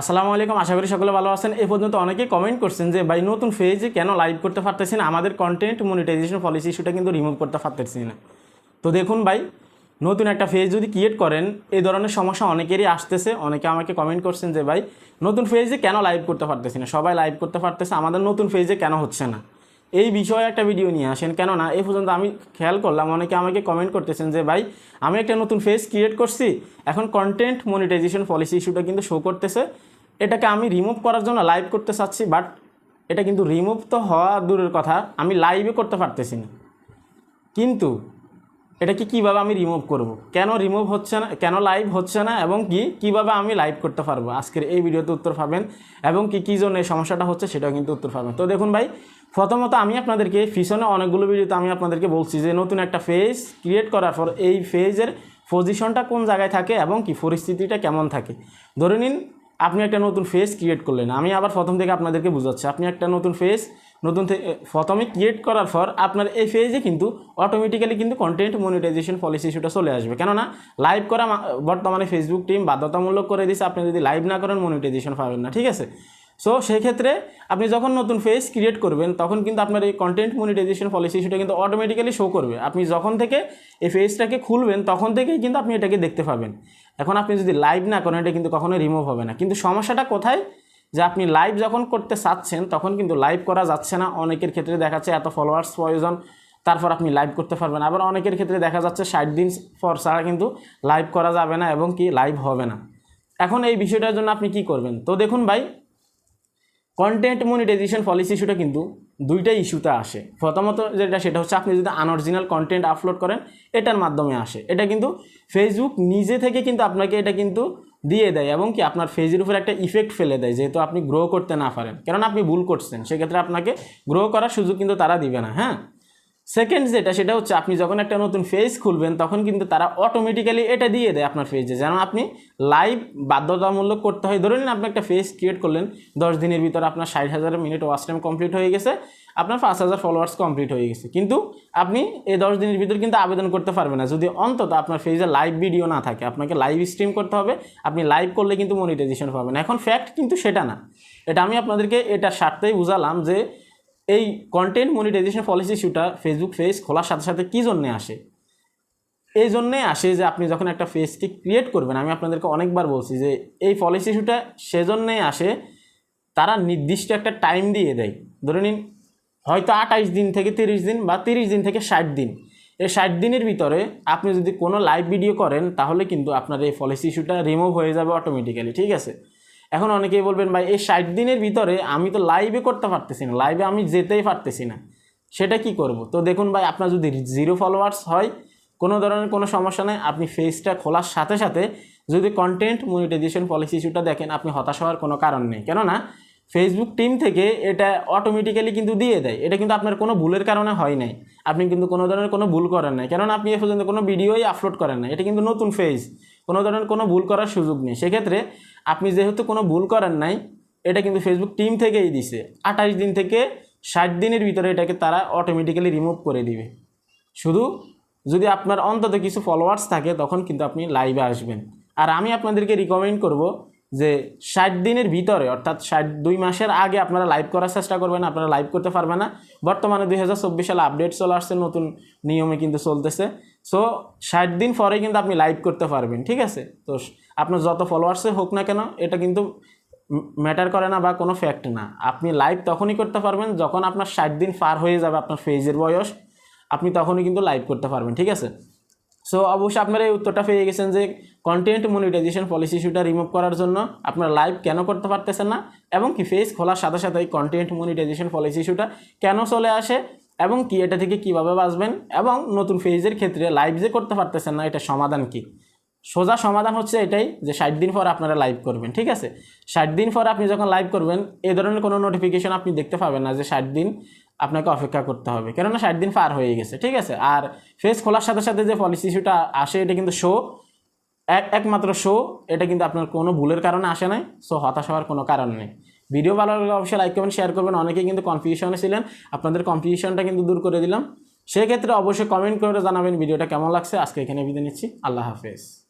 আসসালামু আলাইকুম, আশা করি সকলে ভালো আছেন। এই পর্যন্ত অনেকেই কমেন্ট করছেন যে, ভাই, নতুন ফেজে কেন লাইভ করতে পারতেছি না? আমাদের কন্টেন্ট মনিটাইজেশন পলিসি ইস্যুটা কিন্তু রিমুভ করতে পারতেছি না। তো দেখুন ভাই, নতুন একটা ফেজ যদি ক্রিয়েট করেন এই ধরনের সমস্যা অনেকেরই আসতেছে। অনেকে আমাকে কমেন্ট করছেন যে, ভাই, নতুন ফেজে কেন লাইভ করতে পারতেছি না? সবাই লাইভ করতে পারতেছে, আমাদের নতুন ফেজে কেন হচ্ছে না? এই বিষয়ে একটা ভিডিও নিয়ে আসেন। কেননা এই পর্যন্ত আমি খেয়াল করলাম, অনেকে আমাকে কমেন্ট করতেছেন যে, ভাই, আমি একটা নতুন ফেস ক্রিয়েট করছি। এখন কন্টেন্ট মনিটাইজেশন পলিসি ইস্যুটা কিন্তু শো করতেছে। এটাকে আমি রিমুভ করার জন্য লাইভ করতে চাচ্ছি বাট এটা কিন্তু রিমুভ তো হওয়া দূরের কথা। আমি লাইভে করতে পারতেছি না। কিন্তু এটাকে কীভাবে আমি রিমুভ করব? কেন রিমুভ হচ্ছে না, কেন লাইভ হচ্ছে না, এবং কি, কীভাবে আমি লাইভ করতে পারব? আজকের এই ভিডিওতে উত্তর পাবেন, এবং কি, কী জন্য এই সমস্যাটা হচ্ছে, সেটাও কিন্তু উত্তর পাবেন। তো দেখুন ভাই প্রথমত আমি আপনাদেরকে পিছনে অনেকগুলো ভিডিওতে আমি আপনাদেরকে বলছি যে নতুন একটা ফেজ ক্রিয়েট করার পর এই ফেজের পজিশনটা কোন জায়গায় থাকে এবং কি পরিস্থিতিটা কেমন থাকে। ধরে নিন, আপনি একটা নতুন ফেস ক্রিয়েট করলেন। আমি আবার প্রথম থেকে আপনাদেরকে বুঝাচ্ছি, আপনি একটা নতুন ফেস নতুন প্রথমে ক্রিয়েট করার পর আপনার এই ফেজে কিন্তু অটোমেটিক্যালি কিন্তু কন্টেন্ট মনিটাইজেশন পলিসি ইস্যুটা চলে আসবে। কেননা লাইভ করা বর্তমানে ফেসবুক টিম বাধ্যতামূলক করে দিয়েছে, আপনি যদি লাইভ না করেন মনিটাইজেশন পাবেন না, ঠিক আছে? সো সেই ক্ষেত্রে আপনি যখন নতুন ফেস ক্রিয়েট করবেন, তখন কিন্তু আপনার এই কন্টেন্ট মনিটাইজেশন পলিসি সেটা কিন্তু অটোমেটিক্যালি শো করবে। আপনি যখন থেকে এই ফেসটাকে খুলবেন, তখন থেকেই কিন্তু আপনি এটাকে দেখতে পাবেন। এখন আপনি যদি লাইভ না করেন, এটা কিন্তু কখনোই রিমুভ হবে না। কিন্তু সমস্যাটা কোথায়? যে আপনি লাইভ যখন করতে চাচ্ছেন, তখন কিন্তু লাইভ করা যাচ্ছে না। অনেকের ক্ষেত্রে দেখাচ্ছে এত ফলোয়ার্স প্রয়োজন, তারপর আপনি লাইভ করতে পারবেন আবার অনেকের ক্ষেত্রে দেখা যাচ্ছে ষাট দিন পর ছাড়া কিন্তু লাইভ করা যাবে না এবং কি লাইভ হবে না। এখন এই বিষয়টার জন্য আপনি কি করবেন? তো দেখুন ভাই কন্টেন্ট মনিটাইজেশন পলিসি ইস্যুটা কিন্তু দুইটা ইস্যুতে আসে। প্রথমত যেটা, সেটা হচ্ছে আপনি যদি আনঅরিজিনাল কন্টেন্ট আপলোড করেন, এটার মাধ্যমে আসে। এটা কিন্তু ফেসবুক নিজে থেকে কিন্তু আপনাকে এটা কিন্তু দিয়ে দেয় এবং কি আপনার ফেজের উপর একটা ইফেক্ট ফেলে দেয়, যেহেতু আপনি গ্রো করতে না পারেন। কেননা আপনি ভুল করছেন, সেক্ষেত্রে আপনাকে গ্রো করার সুযোগ কিন্তু তারা দিবে না হ্যাঁ? সেকেন্ড যেটা, সেটা হচ্ছে আপনি যখন একটা নতুন ফেজ খুলবেন, তখন কিন্তু তারা অটোমেটিক্যালি এটা দিয়ে দেয় আপনার ফেজে যেন আপনি লাইভ বাধ্যতামূলক করতে হয়। ধরে নিন আপনি একটা ফেজ ক্রিয়েট করলেন, দশ দিনের ভিতরে আপনার ষাট হাজার মিনিট ওয়াচ টাইম কমপ্লিট হয়ে গেছে, আপনার পাঁচ হাজার ফলোয়ার্স কমপ্লিট হয়ে গেছে। কিন্তু আপনি এই দশ দিনের ভিতরে কিন্তু আবেদন করতে পারবেন না। যদি অন্তত আপনার ফেজে লাইভ ভিডিও না থাকে, আপনাকে লাইভ স্ট্রিম করতে হবে, আপনি লাইভ করলে কিন্তু মনিটাইজেশন পাবেন এখন ফ্যাক্ট কিন্তু সেটা না। এটা আমি আপনাদেরকে এটার স্বার্থেই বুঝালাম যে এই কন্টেন্ট মনিটাইজেশন পলিসি ইস্যুটা ফেসবুক পেজ খোলার সাথে সাথে কী জন্যে আসে? এই জন্যে আসে যে আপনি যখন একটা পেজকে ক্রিয়েট করবেন, আমি আপনাদেরকে অনেকবার বলছি যে এই পলিসি ইস্যুটা সেজন্যেই আসে, তারা নির্দিষ্ট একটা টাইম দিয়ে দেয়। ধরে নিন, হয়তো আঠাইশ দিন থেকে তিরিশ দিন বা তিরিশ দিন থেকে ষাট দিন। এই ষাট দিনের ভিতরে আপনি যদি কোনো লাইভ ভিডিও করেন, তাহলে কিন্তু আপনার এই পলিসি ইস্যুটা রিমুভ হয়ে যাবে অটোমেটিক্যালি ঠিক আছে? এখন অনেকেই বলবেন, ভাই, এই ষাট দিনের ভিতরে আমি তো লাইভে করতে পারতেছি না লাইভে আমি যেতেই পারতেছি না। সেটা কি করব? তো দেখুন ভাই, আপনার যদি জিরো ফলোয়ার্স হয়, কোনো ধরনের কোনো সমস্যা নেই, আপনি ফেসটা খোলার সাথে সাথে যদি কন্টেন্ট মনিটাইজেশন পলিসি ইস্যুটা দেখেন, আপনি হতাশ হওয়ার কোনো কারণ নেই। কেননা ফেসবুক টিম থেকে এটা অটোমেটিক্যালি কিন্তু দিয়ে দেয়। এটা কিন্তু আপনার কোনো ভুলের কারণে হয় নাই। আপনি কিন্তু কোনো ধরনের কোনো ভুল করেন নাই। কেননা, আপনি এ পর্যন্ত কোনো ভিডিওই আপলোড করেন না এটা কিন্তু নতুন ফেজ কোনো ধরনের কোনো ভুল করার সুযোগ নেই। সেক্ষেত্রে আপনি যেহেতু কোনো ভুল করার নাই, এটা কিন্তু ফেসবুক টিম থেকেই দিছে। আঠাশ দিন থেকে ষাট দিনের ভিতরে এটাকে তারা অটোমেটিক্যালি রিমুভ করে দিবে। শুধু যদি আপনার অন্তত কিছু ফলোয়ার্স থাকে, তখন কিন্তু আপনি লাইভে আসবেন। আর আমি আপনাদেরকে রিকমেন্ড করব যে ষাট দিনের ভিতরে, অর্থাৎ ষাট দুই মাসের আগে আপনারা লাইভ করার চেষ্টা করবেন, আপনারা লাইভ করতে পারবেন না। বর্তমানে দুই হাজার চব্বিশ সালে আপডেট চলে আসছে, নতুন নিয়মে কিন্তু চলতেছে। সো ষাট দিন পরে কিন্তু আপনি লাইভ করতে পারবেন, ঠিক আছে? তো আপনার যত ফলোয়ার্সে হোক না কেন, এটা কিন্তু ম্যাটার করে না বা কোনো ফ্যাক্ট না। আপনি লাইভ তখনই করতে পারবেন যখন আপনার ষাট দিন পার হয়ে যাবে আপনার ফেজের বয়স। আপনি তখনই কিন্তু লাইভ করতে পারবেন, ঠিক আছে? সো অবশ্যই আপনারা এই উত্তরটা পেয়ে গেছেন যে কন্টেন্ট মনিটাইজেশন পলিসি ইস্যুটা রিমুভ করার জন্য আপনারা লাইভ কেন করতে পারতেছেন না? এবং কি ফেস খোলার সাথে সাথে এই কন্টেন্ট মনিটাইজেশন পলিসি ইস্যুটা কেন চলে আসে? এবং কি এটা থেকে কীভাবে বাঁচবেন? এবং নতুন ফেজের ক্ষেত্রে লাইভ যে করতে পারতেছেন না এটা সমাধান কি? সোজা সমাধান হচ্ছে এটাই যে ষাট দিন পর আপনারা লাইভ করবেন, ঠিক আছে? ষাট দিন পর আপনি যখন লাইভ করবেন, এ ধরনের কোনো নোটিফিকেশন আপনি দেখতে পাবেন না যে ষাট দিন আপনাকে অপেক্ষা করতে হবে। কেননা ষাট দিন পার হয়ে গেছে, ঠিক আছে? আর ফেস খোলার সাথে সাথে যে পলিসি ইস্যুটা আসে, এটা কিন্তু শো এক, একমাত্র শো এটা কিন্তু আপনার কোনো ভুলের কারণে আসে নাই সো হতাশ হওয়ার কোনো কারণ নেই। ভিডিও ভালো লাগলে অবশ্যই লাইক কমেন্ট শেয়ার করবেন। অনেকেই কিন্তু কনফিউশনে ছিলেন, আপনাদের কনফিউশনটা কিন্তু দূর করে দিলাম। সেক্ষেত্রে অবশ্যই কমেন্ট করে জানাবেন ভিডিওটা কেমন লাগছে? আজকে এখানে বিদায় নিচ্ছি। আল্লাহ হাফেজ।